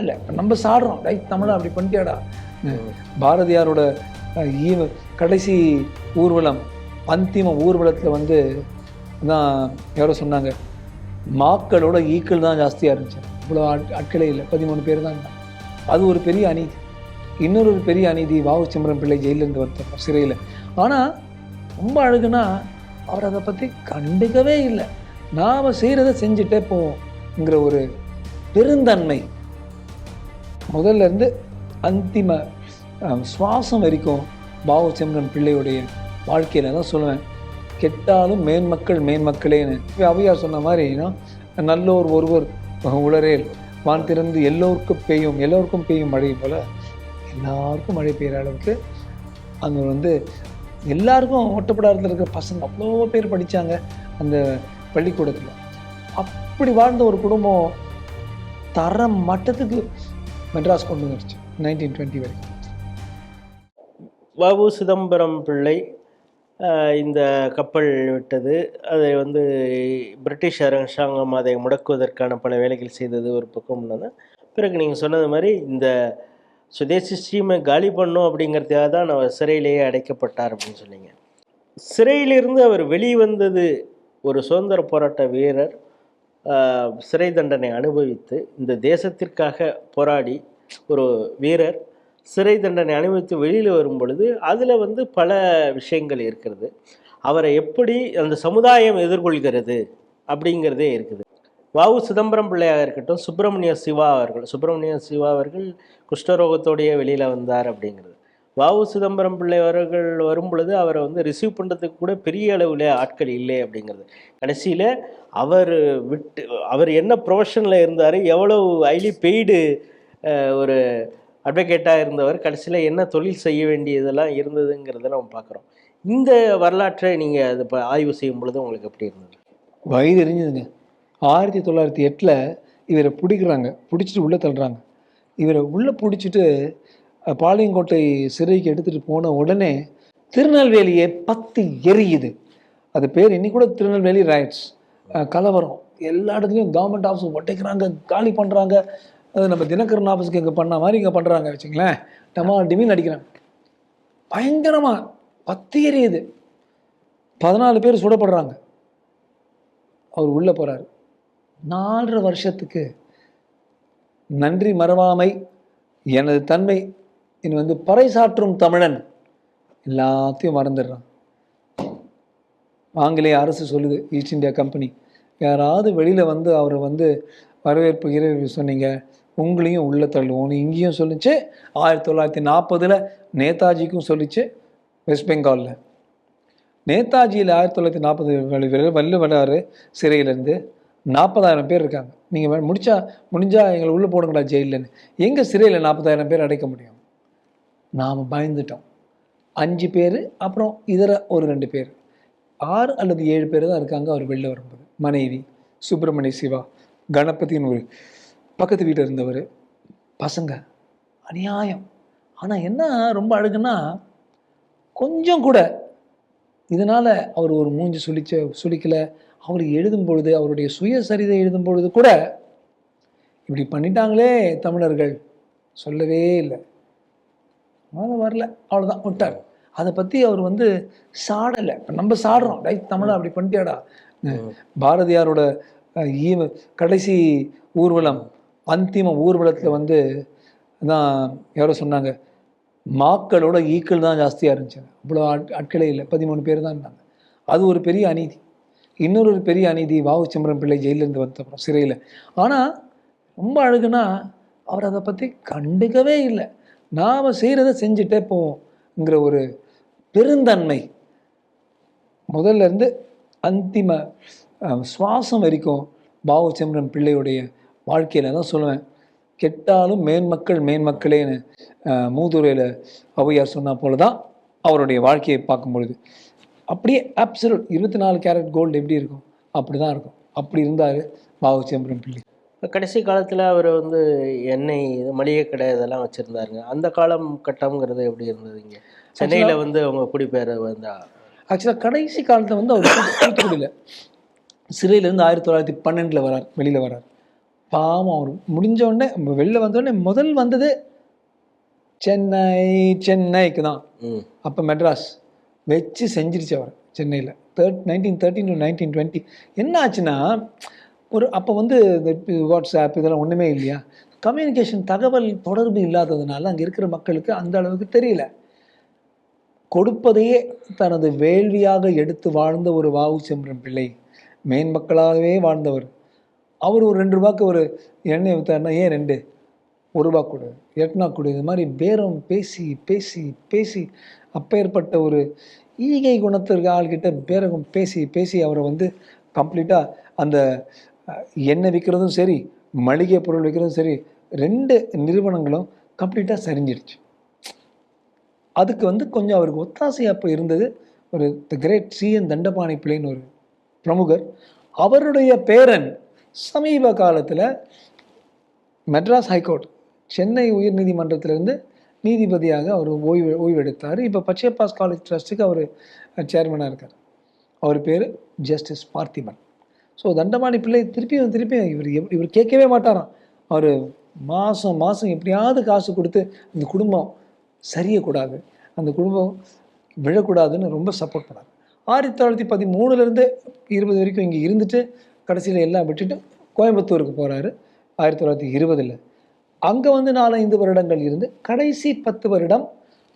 இல்லை நம்ம சாடுறோம். டை தமிழா? அப்படி பண்ணிட்டியாடா? பாரதியாரோட ஈவ கடைசி ஊர்வலம் அந்திம ஊர்வலத்தில் வந்து தான் யாரோ சொன்னாங்க. மாக்களோட ஈக்கள் தான் ஜாஸ்தியாக இருந்துச்சு. இவ்வளோ ஆட்களே இல்லை. பதிமூணு பேர் தான் இருந்தாங்க. அது ஒரு பெரிய அநீதி. இன்னொரு ஒரு பெரிய அநீதி வாவு சிம்ரன் பிள்ளை ஜெயிலிருந்து வந்தோம் சிறையில். ஆனால் ரொம்ப அழகுனா அவர் அதை பற்றி கண்டுக்கவே இல்லை. நாம் செய்கிறத செஞ்சுட்டே போவோங்கிற ஒரு பெருந்தன்மை. முதல்ல இருந்து அந்திம சுவாசம் வரைக்கும் பாவு சிம்ரன் பிள்ளையுடைய வாழ்க்கையில தான் சொல்லுவேன். கெட்டாலும் மேன்மக்கள் மேன்மக்களேன்னு அவையார் சொன்ன மாதிரினா நல்லோர் ஒருவர் உளரேல் வான் திறந்து எல்லோருக்கும் பெய்யும் எல்லோருக்கும் பெய்யும் மழை போல எல்லாருக்கும் மழை பெய்கிற அளவுக்கு அங்கே வந்து எல்லாருக்கும் ஒட்டப்படாரத்தில் இருக்கிற பசங்க அவ்வளோ பேர் படித்தாங்க அந்த பள்ளிக்கூடத்தில். அப்படி வாழ்ந்த ஒரு குடும்பம் தர மட்டத்துக்கு மெட்ராஸ் கொண்டு வந்துருச்சு நைன்டீன் டுவெண்ட்டி வரைக்கும். வவு சிதம்பரம் பிள்ளை இந்த கப்பல் விட்டது. அதை வந்து பிரிட்டிஷ் அரசாங்கம் அதை முடக்குவதற்கான பல வேலைகள் செய்தது ஒரு பக்கம் உள்ளது. பிறகு நீங்கள் சொன்னது மாதிரி இந்த சுதேசி ஸ்ட்ரீமை காலி பண்ணும் அப்படிங்கிறதுக்காக தான் அவர் சிறையிலேயே அடைக்கப்பட்டார் அப்படின்னு சொன்னீங்க. சிறையிலிருந்து அவர் வெளிவந்தது ஒரு சுதந்திர போராட்ட வீரர் சிறை தண்டனை அனுபவித்து இந்த தேசத்திற்காக போராடி ஒரு வீரர் சிறை தண்டனை அனுபவித்து வெளியில் வரும் பொழுது அதில் வந்து பல விஷயங்கள் இருக்கிறது. அவரை எப்படி அந்த சமுதாயம் எதிர்கொள்கிறது அப்படிங்கிறதே இருக்குது. வாவு சிதம்பரம் பிள்ளையாக இருக்கட்டும் சுப்பிரமணிய சிவா அவர்கள் சுப்பிரமணிய சிவா அவர்கள் குஷ்டரோகத்தோடைய வெளியில் வந்தார் அப்படிங்கிறது. வாவு சிதம்பரம் பிள்ளை அவர்கள் வரும் பொழுது அவரை வந்து ரிசீவ் பண்ணுறதுக்கு கூட பெரிய அளவில் ஆட்கள் இல்லை அப்படிங்கிறது. கடைசியில் அவர் விட்டு அவர் என்ன ப்ரொஃபஷனில் இருந்தார் எவ்வளவு ஹைலி பெய்டு ஒரு அட்வொகேட்டாக இருந்தவர் கடைசியில் என்ன தொழில் செய்ய வேண்டியதெல்லாம் இருந்ததுங்கிறத நம்ம பார்க்குறோம். இந்த வரலாற்றை நீங்கள் அது இப்போ ஆய்வு செய்யும் பொழுது உங்களுக்கு எப்படி இருந்தது? வயது எரிஞ்சதுங்க ஆயிரத்தி தொள்ளாயிரத்தி எட்டில் இவரை பிடிக்கிறாங்க. பிடிச்சிட்டு உள்ளே தள்ளுறாங்க. இவரை உள்ளே பிடிச்சிட்டு பாளையங்கோட்டை சிறைக்கு எடுத்துகிட்டு போன உடனே திருநெல்வேலியே பத்து எரியுது. அது பேர் இன்னி கூட திருநெல்வேலி ரைட்ஸ் கலவரம். எல்லா இடத்துலையும் கவர்மெண்ட் ஆஃபீஸ் ஒட்டைக்கிறாங்க காலி பண்ணுறாங்க அது நம்ம தினகரன் ஆஃபீஸ்க்கு இங்கே பண்ண மாதிரி இங்கே பண்ணுறாங்க வச்சுங்களேன் டமா டிமின் அடிக்கிறாங்க. பயங்கரமாக பத்து எரியுது. பதினாலு பேர் சுடப்படுறாங்க. அவர் உள்ளே போகிறார் நாலரை வருஷத்துக்கு நன்றி மறவாமை எனது தன்மை இனி வந்து பறைசாற்றும் தமிழன் எல்லாத்தையும் மறந்துடுறான். ஆங்கிலேய அரசு சொல்லுது ஈஸ்ட் இந்தியா கம்பெனி யாராவது வெளியில் வந்து அவரை வந்து வரவேற்பு இரவு சொன்னீங்க உங்களையும் உள்ளே தள்ளுவோம்னு இங்கேயும் சொல்லிச்சு ஆயிரத்தி தொள்ளாயிரத்தி நாற்பதில் நேதாஜிக்கும் சொல்லிச்சு வெஸ்ட் பெங்காலில் நேதாஜியில் ஆயிரத்தி தொள்ளாயிரத்தி நாற்பது வெளி வெளில வராரு சிறையிலேருந்து நாற்பதாயிரம் பேர் இருக்காங்க. நீங்கள் முடிச்சா முடிஞ்சால் எங்களை உள்ளே போடுங்கடா ஜெயிலன்னு எங்கே சிறையில் நாற்பதாயிரம் பேர் அடைக்க முடியும்? நாம் பயந்துட்டோம். அஞ்சு பேர் அப்புறம் இதர ஒரு ரெண்டு பேர். ஆறு அல்லது ஏழு பேர் தான் இருக்காங்க அவர் வெளில வரும்போது. மனைவி சுப்பிரமணிய சிவா கணபதினு ஒரு பக்கத்து வீட்டில் இருந்தவர். பசங்க அநியாயம். ஆனால் என்ன ரொம்ப அழகுன்னா கொஞ்சம் கூட இதனால் அவர் ஒரு மூஞ்சி சுளிச்ச சுழிக்கலை அவர் எழுதும் பொழுது அவருடைய சுயசரிதை எழுதும் பொழுது கூட இப்படி பண்ணிட்டாங்களே தமிழர்கள். சொல்லவே இல்லை. அதை வரல. அவ்வளோதான் விட்டார். அதை பற்றி அவர் வந்து சாடலை. இப்ப நம்ம சாடுறோம். ரைட் தமிழா அப்படி பண்ணிட்டியாடா? பாரதியாரோட ஈவ கடைசி ஊர்வலம் அந்திம ஊர்வலத்தில் வந்து தான் யாரோ சொன்னாங்க மாக்களோட ஈக்கள் தான் ஜாஸ்தியாக இருந்துச்சு. அவ்வளோ ஆட் ஆட்களே இல்லை. பதிமூணு பேர் தான் இருந்தாங்க. அது ஒரு பெரிய அநீதி. இன்னொரு ஒரு பெரிய அநீதி வாவு சிம்ரன் பிள்ளை ஜெயிலிருந்து வந்தப்புறம் சிறையில். ஆனால் ரொம்ப அழகுனா அவர் அதை பற்றி கண்டுக்கவே இல்லை. நாம் செய்கிறத செஞ்சுட்டே போவோங்கிற ஒரு பெருந்தன்மை. முதல்ல இருந்து அந்திம சுவாசம் வரைக்கும் பாவச்சந்திரன் பிள்ளையுடைய வாழ்க்கையில தான் சொல்லுவேன். கெட்டாலும் மேன்மக்கள் மேன்மக்களேன்னு மூதுரையில் ஔவையார் சொன்ன போல தான் அவருடைய வாழ்க்கையை பார்க்கும் பொழுது அப்படியே அப்சல்யூட் இருபத்தி நாலு கேரட் கோல்டு எப்படி இருக்கும்? அப்படி தான் இருக்கும். அப்படி இருந்தார் பாவச்சந்திரன் பிள்ளை. கடைசி காலத்தில் அவர் வந்து எண்ணெய் இது மளிகை கடை இதெல்லாம் வச்சுருந்தாருங்க. அந்த காலம் கட்டம்ங்கிறது எப்படி இருந்ததுங்க சென்னையில் வந்து அவங்க குடிபெயர வந்தா? ஆக்சுவலாக கடைசி காலத்தில் வந்து அவர் தூத்துக்குடியில் சிறையிலேருந்து ஆயிரத்தி தொள்ளாயிரத்தி பன்னெண்டில் வரார் வெளியில் வரார். பாவம் அவர் முடிஞ்ச உடனே வெளில வந்த உடனே முதல் வந்தது சென்னை சென்னைக்கு தான். அப்போ மெட்ராஸ். வச்சு செஞ்சிருச்சு அவர் சென்னையில். Third nineteen thirteen to nineteen twenty என்ன ஆச்சுன்னா ஒரு அப்போ வந்து இந்த வாட்ஸ்அப் இதெல்லாம் ஒன்றுமே இல்லையா? கம்யூனிகேஷன் தகவல் தொடர்பு இல்லாததுனால அங்கே இருக்கிற மக்களுக்கு அந்த அளவுக்கு தெரியல. கொடுப்பதையே தனது வேள்வியாக எடுத்து வாழ்ந்த ஒரு வாவு செம்ரன் பிள்ளை மேன் மக்களாகவே வாழ்ந்தவர். அவர் ஒரு ரெண்டு ரூபாய்க்கு ஒரு எண்ணெய் வித்தாருன்னா ஏன் ரெண்டு? ஒரு ரூபா கொடு எட்னா கொடு. இது மாதிரி பேரம் பேசி பேசி பேசி அப்பேற்பட்ட ஒரு ஈகை குணத்திற்கு ஆள்கிட்ட பேரகம் பேசி பேசி அவரை வந்து கம்ப்ளீட்டாக அந்த எண்ணெய் விற்கிறதும் சரி மளிகை பொருள் விற்கிறதும் சரி ரெண்டு நிறுவனங்களும் கம்ப்ளீட்டாக சரிஞ்சிடுச்சு. அதுக்கு வந்து கொஞ்சம் அவருக்கு ஒத்தாசையாக அப்போ இருந்தது ஒரு த கிரேட் சிஎன் தண்டபாணி பிள்ளைன்னு ஒரு பிரமுகர். அவருடைய பேரன் சமீப காலத்தில் மெட்ராஸ் ஹைகோர்ட் சென்னை உயர்நீதிமன்றத்திலிருந்து நீதிபதியாக அவர் ஓய்வு ஓய்வெடுத்தார். இப்போ பச்சையப்பாஸ் காலேஜ் ட்ரஸ்ட்டுக்கு அவர் சேர்மனாக இருக்கார். அவர் பேர் ஜஸ்டிஸ் பார்த்திபன். ஸோ தண்டபாணி பிள்ளை திருப்பியும் திருப்பியும் இவர் இவர் கேட்கவே மாட்டாராம். அவர் மாதம் மாதம் எப்படியாவது காசு கொடுத்து அந்த குடும்பம் சரியக்கூடாது. அந்த குடும்பம் விழக்கூடாதுன்னு ரொம்ப சப்போர்ட் பண்ணார். ஆயிரத்தி தொள்ளாயிரத்தி பதிமூணுலேருந்து இருபது வரைக்கும் இங்கே இருந்துட்டு கடைசியில் எல்லாம் விட்டுட்டு கோயம்புத்தூருக்கு போகிறாரு ஆயிரத்தி தொள்ளாயிரத்தி இருபதில். அங்கே வந்து நாலஞ்சு வருடங்கள் இருந்து கடைசி பத்து வருடம்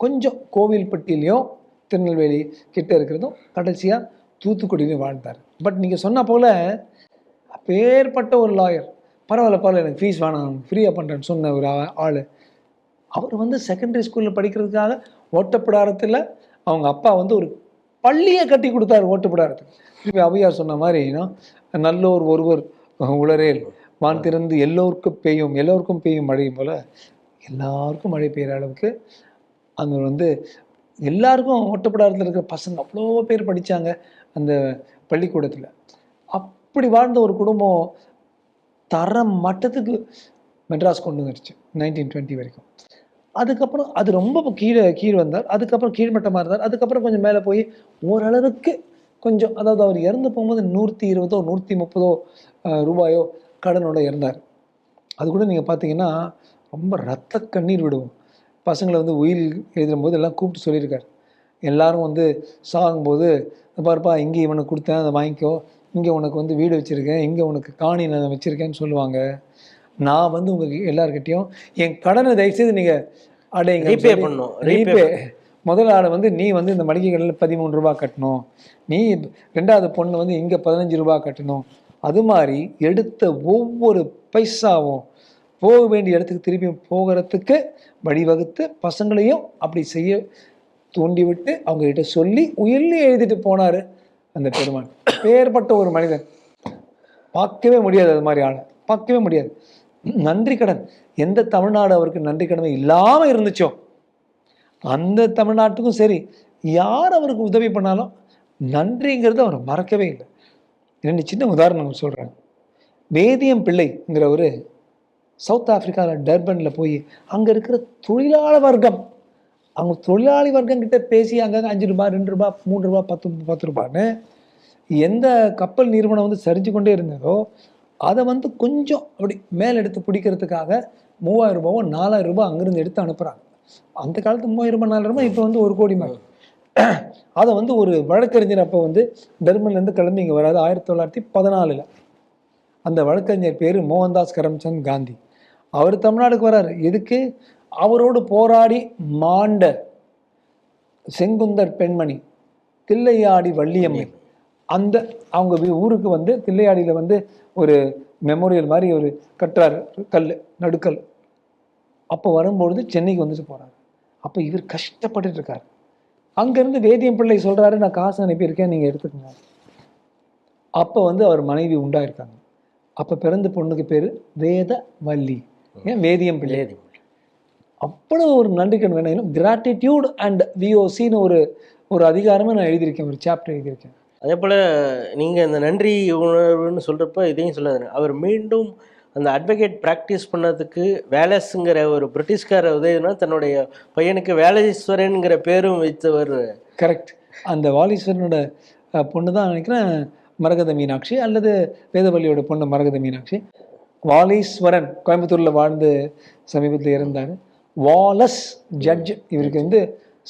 கொஞ்சம் கோவில்பட்டியிலையும் திருநெல்வேலி கிட்ட இருக்கிறதும் கடைசியாக தூத்துக்குடியிலையும் வாழ்ந்தார். பட் நீங்கள் சொன்ன போல் அப்பேற்பட்ட ஒரு லாயர் பரவாயில்ல பரவாயில்ல எனக்கு ஃபீஸ் வேணாம் ஃப்ரீயாக பண்ணுறேன்னு சொன்ன ஒரு ஆள். அவர் வந்து செகண்டரி ஸ்கூலில் படிக்கிறதுக்காக ஓட்டப்பிடாரத்தில் அவங்க அப்பா வந்து ஒரு பள்ளியை கட்டி கொடுத்தாரு ஓட்டப்பிடாரத்துக்கு. திருப்பி அவையார் சொன்ன மாதிரினா நல்லோர் ஒருவர் உளரேல் வான் திறந்து எல்லோருக்கும் பெய்யும் எல்லோருக்கும் பெய்யும் மழையும் போல் எல்லாருக்கும் மழை பெய்கிற அளவுக்கு அங்கே வந்து எல்லாருக்கும் ஓட்டப்பிடாரத்தில் இருக்கிற பசங்க அவ்வளோ பேர் படித்தாங்க அந்த பள்ளிக்கூடத்தில். அப்படி வாழ்ந்த ஒரு குடும்பம் தரம் மட்டத்துக்கு மெட்ராஸ் கொண்டு வந்துருச்சு நைன்டீன் டுவெண்ட்டி வரைக்கும். அதுக்கப்புறம் அது ரொம்ப கீழே கீழ் வந்தார். அதுக்கப்புறம் கீழ்மட்டமாக இருந்தார் அதுக்கப்புறம் கொஞ்சம் மேலே போய் ஓரளவுக்கு கொஞ்சம் அதாவது அவர் இறந்து போகும்போது நூற்றி இருபதோ நூற்றி முப்பதோ ரூபாயோ கடனோட இறந்தார். அது கூட நீங்கள் பார்த்தீங்கன்னா ரொம்ப ரத்த கண்ணீர் விடுவோம் பசங்களை வந்து உயில் எழுதும்போது எல்லாம் கூப்பிட்டு சொல்லியிருக்கார். எல்லாரும் வந்து சாகும்போது பாருப்பா இங்கே இவனுக்கு கொடுத்தேன் அதை வாங்கிக்கோ. இங்கே உனக்கு வந்து வீடு வச்சுருக்கேன் இங்கே உனக்கு காணி நான் வச்சுருக்கேன்னு சொல்லுவாங்க. நான் வந்து உங்கள் எல்லார்கிட்டேயும் என் கடனை தயவுசெய்து நீங்கள் Repay பண்ணணும். Repay ரீபே முதல் ஆள் வந்து நீ வந்து இந்த மளிகை கடையில் பதிமூணு ரூபா கட்டணும். நீ ரெண்டாவது பொண்ணு வந்து இங்கே பதினஞ்சு ரூபா கட்டணும். அது மாதிரி எடுத்த ஒவ்வொரு பைசாவும் போக வேண்டிய இடத்துக்கு திருப்பி போகிறதுக்கு வழிவகுத்து பசங்களையும் அப்படி செய்ய தூண்டிவிட்டு அவங்க கிட்ட சொல்லி உயிர்லி எழுதிட்டு போனார் அந்த பெருமான் பேர்பட்ட ஒரு மனிதன். பார்க்கவே முடியாது அது மாதிரி ஆளை. பார்க்கவே முடியாது. நன்றி கடன். எந்த தமிழ்நாடு அவருக்கு நன்றி கடமை இல்லாமல் இருந்துச்சோ? அந்த தமிழ்நாட்டுக்கும் சரி யார் அவருக்கு உதவி பண்ணாலும் நன்றிங்கிறது அவர் மறக்கவே இல்லை. ரெண்டு சின்ன உதாரணம் சொல்கிறேன் வேதியம் பிள்ளைங்கிற ஒரு சவுத் ஆஃப்ரிக்காவில் டர்பனில் போய் அங்கே இருக்கிற தொழிலாள வர்க்கம் அவங்க தொழிலாளி வர்க்கங்கிட்ட பேசி அங்கங்கே அஞ்சு ரூபாய் ரெண்டு ரூபாய் மூணு ரூபாய் பத்து பத்து ரூபான்னு எந்த கப்பல் நிறுவனம் வந்து சரிஞ்சு கொண்டே இருந்ததோ அதை வந்து கொஞ்சம் அப்படி மேலெடுத்து பிடிக்கிறதுக்காக மூவாயிரம் ரூபாவோ நாலாயிரம் ரூபாய் அங்கேருந்து எடுத்து அனுப்புகிறாங்க அந்த காலத்து மூவாயிரம் ரூபாய் நாலாயிரம் ரூபாய் இப்போ வந்து ஒரு கோடி மாதிரி அதை வந்து ஒரு வழக்கறிஞர் அப்போ வந்து டெர்மன்லேருந்து கிளம்பி இங்கே வராது ஆயிரத்தி தொள்ளாயிரத்தி பதினாலில். அந்த வழக்கறிஞர் பேர் மோகன்தாஸ் கரம்சந்த் காந்தி. அவர் தமிழ்நாடுக்கு வராரு. எதுக்கு? அவரோடு போராடி மாண்ட செங்குந்தர் பெண்மணி தில்லையாடி வள்ளியம்மை அந்த அவங்க வீ- ஊருக்கு வந்து தில்லையாடியில் வந்து ஒரு மெமோரியல் மாதிரி ஒரு கற்றார் கல் நடுக்கல். அப்போ வரும்பொழுது சென்னைக்கு வந்துட்டு போகிறாரு அப்போ இவர் கஷ்டப்பட்டுட்டு இருக்கார். அங்கேருந்து வேதியம் பிள்ளை சொல்கிறாரு நான் காசு அனுப்பியிருக்கேன் நீங்கள் எடுத்துக்கோங்க. அப்போ வந்து அவர் மனைவி உண்டாயிருக்காங்க. அப்போ பிறந்த பொண்ணுக்கு பேர் வேத வள்ளி ஏன்? வேதியம் பிள்ளை. லேதி அவ்வளவு ஒரு நன்றிக்கடன் வேணும் கிராட்டிடியூட் அண்ட் விஓசின்னு ஒரு ஒரு அதிகாரமே நான் எழுதியிருக்கேன் ஒரு சாப்டர் எழுதியிருக்கேன். அதே போல் நீங்கள் இந்த நன்றி உணர்வுன்னு சொல்கிறப்ப இதையும் சொல்லாது அவர் மீண்டும் அந்த அட்வொகேட் ப்ராக்டிஸ் பண்ணதுக்கு வேலஸுங்கிற ஒரு பிரிட்டிஷ்கார உதவினா தன்னுடைய பையனுக்கு வேலேஸ்வரன்கிற பேரும் வைத்தவர். கரெக்ட் அந்த வாலீஸ்வரனோட பொண்ணு தான் நினைக்கிறேன் மரகத மீனாட்சி அல்லது வேதவல்லியோட பொண்ணு மரகத மீனாட்சி. வாலீஸ்வரன் கோயம்புத்தூர்ல வாழ்ந்து சமீபத்தில் இருந்தார் வாலஸ் ஜட்ஜ் இவருக்கு வந்து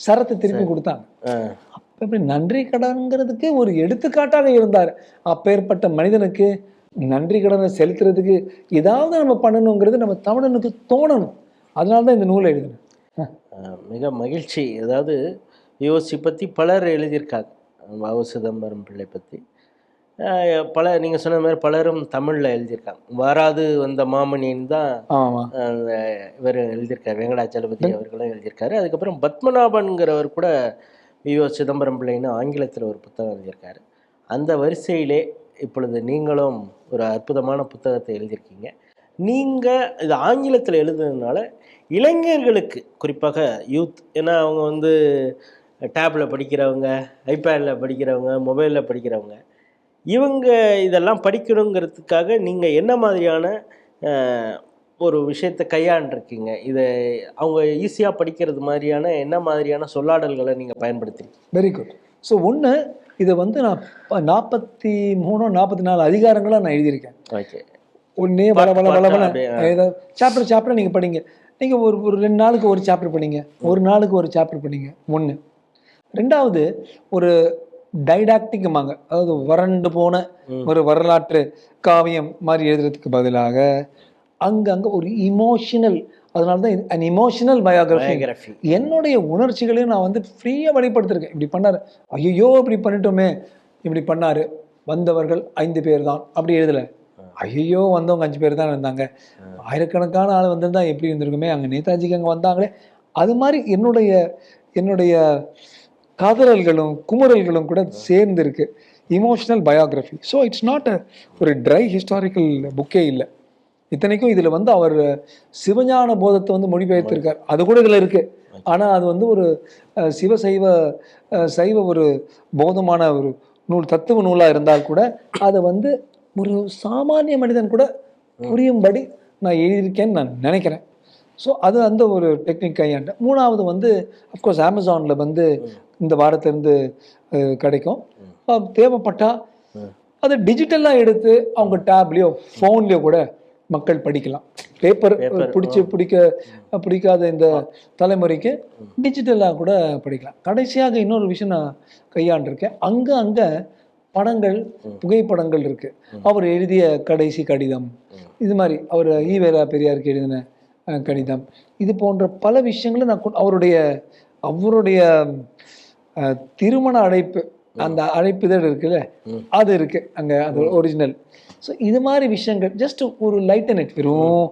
சரத்தை திருப்பி கொடுத்தாங்க. அப்ப இப்படி நன்றி கடன்ங்கிறதுக்கு ஒரு எடுத்துக்காட்டாக இருந்தார். அப்பேற்பட்ட மனிதனுக்கு நன்றி கடனை செலுத்துறதுக்கு ஏதாவது நம்ம பண்ணணுங்கிறது நம்ம தமிழனுக்கு தோணணும். அதனால தான் இந்த நூலை எழுதினேன். மிக மகிழ்ச்சி. அதாவது யோசி பற்றி பலர் எழுதியிருக்காங்க. வாவு சிதம்பரம் பிள்ளை பற்றி பல நீங்கள் சொன்ன மாதிரி பலரும் தமிழில் எழுதியிருக்காங்க. வாராது வந்த மாமணின்னு தான் இவர் எழுதியிருக்காரு. வெங்கடாச்சலபதி அவர்களும் எழுதியிருக்காரு. அதுக்கப்புறம் பத்மநாபன்கிறவர் கூட விஓ சிதம்பரம் பிள்ளைன்னு ஆங்கிலத்தில் ஒரு புத்தகம் எழுதியிருக்காரு. அந்த வரிசையிலே இப்பொழுது நீங்களும் ஒரு அற்புதமான புத்தகத்தை எழுதியிருக்கீங்க. நீங்கள் இது ஆங்கிலத்தில் எழுதுனதுனால இளைஞர்களுக்கு குறிப்பாக யூத் ஏன்னா அவங்க வந்து டேப்பில் படிக்கிறவங்க ஐபேடில் படிக்கிறவங்க மொபைலில் படிக்கிறவங்க இவங்க இதெல்லாம் படிக்கணுங்கிறதுக்காக நீங்கள் என்ன மாதிரியான ஒரு விஷயத்தை கையாண்டிருக்கீங்க? இதை அவங்க ஈஸியாக படிக்கிறது மாதிரியான என்ன மாதிரியான சொல்லாடல்களை நீங்கள் பயன்படுத்துறீங்க? வெரி குட் ஸோ ஒன்று இதை வந்து நான் நாற்பத்தி மூணோ நாற்பத்தி நாலு அதிகாரங்களாக நான் எழுதியிருக்கேன். ஓகே. ஒன்னே வள வள வள வள. சாப்டர் சாப்டர் நீங்கள் படிங்க. நீங்கள் ஒரு ஒரு ரெண்டு நாளுக்கு ஒரு சாப்டர் படிங்க. ஒரு நாளுக்கு ஒரு சாப்டர் படிங்க. ஒன்று ரெண்டாவது ஒரு டைடாக்டிக்குமாங்க அதாவது வறண்டு போன. ஒரு வரலாற்று காவியம் மாதிரி எழுதுறதுக்கு பதிலாக அங்கங்க ஒரு இமோஷனல் அதனால தான் அன் இமோஷனல் பயோகிராஃபி பயோகிராஃபி என்னுடைய உணர்ச்சிகளையும் நான் வந்து ஃப்ரீயாக வெளிப்படுத்திருக்கேன். இப்படி பண்ணாரு. ஐயோ இப்படி பண்ணிட்டோமே. இப்படி பண்ணாரு. வந்தவர்கள் ஐந்து பேர் தான் அப்படி எழுதலை. ஐயோ வந்தவங்க அஞ்சு பேர் தான் இருந்தாங்க. ஆயிரக்கணக்கான ஆள் வந்திருந்தா எப்படி இருந்திருக்குமே? அங்கே நேதாஜிக்கு அங்கே வந்தாங்களே. அது மாதிரி என்னுடைய என்னுடைய கதறல்களும் குமுறல்களும் கூட சேர்ந்து இருக்கு emotional biography so it's not a ஒரு ட்ரை ஹிஸ்டாரிக்கல் புக்கே இல்லை. இத்தனைக்கும் இதில் வந்து அவர் சிவஞான போதத்தை வந்து மொழிபெயர்த்திருக்கார். அது கூட இதில் இருக்கு. ஆனால் அது வந்து ஒரு சிவ சைவ சைவ ஒரு போதமான ஒரு நூல் தத்துவ நூலாக இருந்தால் கூட அதை வந்து ஒரு சாமானிய மனிதன் கூட புரியும்படி நான் எழுதியிருக்கேன்னு நான் நினைக்கிறேன். ஸோ அது அந்த ஒரு டெக்னிக் கையாண்ட மூணாவது வந்து அஃப்கோர்ஸ் அமேசானில் வந்து இந்த வாரத்திலேருந்து கிடைக்கும். அஹ் தேவைப்பட்டா ம். அதை டிஜிட்டலாக எடுத்து அவங்க டேப்லேயோ ஃபோன்லேயோ கூட மக்கள் படிக்கலாம். பேப்பர் பிடிச்சி பிடிக்க பிடிக்காத இந்த தலைமுறைக்கு டிஜிட்டலாக கூட படிக்கலாம். கடைசியாக இன்னொரு விஷயம் நான் கையாண்டிருக்கேன். அங்கே அங்கே படங்கள் புகைப்படங்கள் இருக்கு. அவர் எழுதிய கடைசி கடிதம். இது மாதிரி அவர் ஈவேரா பெரியாருக்கு எழுதின கடிதம். இது போன்ற பல விஷயங்களை நான் அவருடைய அவருடைய திருமண அழைப்பு அந்த அழைப்பிதழ் இருக்குல்ல. அது இருக்கு. அங்க அது ஒரிஜினல் ஸோ இது மாதிரி விஷயங்கள் ஜஸ்ட் ஒரு லைட் நெட் வெறும்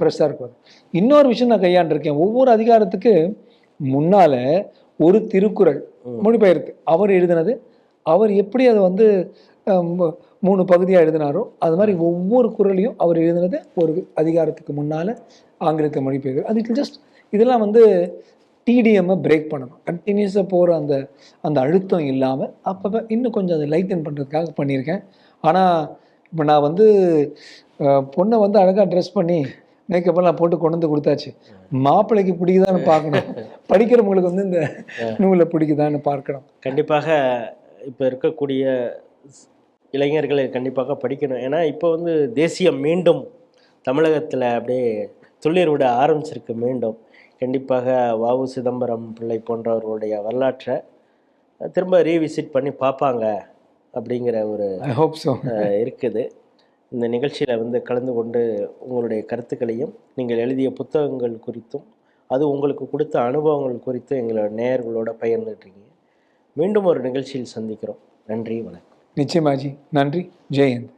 ப்ரெஸ்ஸாக இருக்கும். இன்னொரு விஷயம் நான் கையாண்டிருக்கேன். ஒவ்வொரு அதிகாரத்துக்கு முன்னால ஒரு திருக்குறள் மொழிபெயர்த்து அவர் எழுதினது அவர் எப்படி அதை வந்து மூணு பகுதியாக எழுதினாரோ அது மாதிரி ஒவ்வொரு குறளையும் அவர் எழுதினது ஒரு அதிகாரத்துக்கு முன்னால் ஆங்கிலத்தை மொழிபெயர்த்து அது ஜஸ்ட் இதெல்லாம் வந்து டிடிஎம்மை பிரேக் பண்ணணும். கண்டினியூஸாக போகிற அந்த அந்த அழுத்தம் இல்லாமல் அப்பப்போ இன்னும் கொஞ்சம் அதை லைட்டன் பண்ணுறதுக்காக பண்ணியிருக்கேன். ஆனால் இப்போ நான் வந்து பொண்ணை வந்து அழகாக ட்ரெஸ் பண்ணி மேக்கப் எல்லாம் போட்டு கொண்டு வந்து கொடுத்தாச்சு. மாப்பிள்ளைக்கு பிடிக்குதான்னு பார்க்கணும். படிக்கிறவங்களுக்கு வந்து இந்த நூலை பிடிக்குதான்னு பார்க்கணும். கண்டிப்பாக இப்போ இருக்கக்கூடிய இளைஞர்களை கண்டிப்பாக படிக்கணும். ஏன்னா இப்போ வந்து தேசியம் மீண்டும் தமிழகத்தில் அப்படியே துளிர் விட ஆரம்பிச்சிருக்கு மீண்டும். கண்டிப்பாக வாவு சிதம்பரம் பிள்ளை போன்றவர்களுடைய வரலாற்றை திரும்ப ரீவிசிட் பண்ணி பார்ப்பாங்க அப்படிங்கிற ஒரு ஐ ஹோப் ஸோ அஹ், இருக்குது. இந்த நிகழ்ச்சியில் வந்து கலந்து கொண்டு உங்களுடைய கருத்துக்களையும் நீங்கள் எழுதிய புத்தகங்கள் குறித்தும் அது உங்களுக்கு கொடுத்த அனுபவங்கள் குறித்தும் எங்களோட நேயர்களோட பகிர்ந்துட்டுருக்கீங்க மீண்டும் ஒரு நிகழ்ச்சியில் சந்திக்கிறோம். நன்றி வணக்கம். நிச்சயமாஜி. நன்றி. ஜெயந்த்.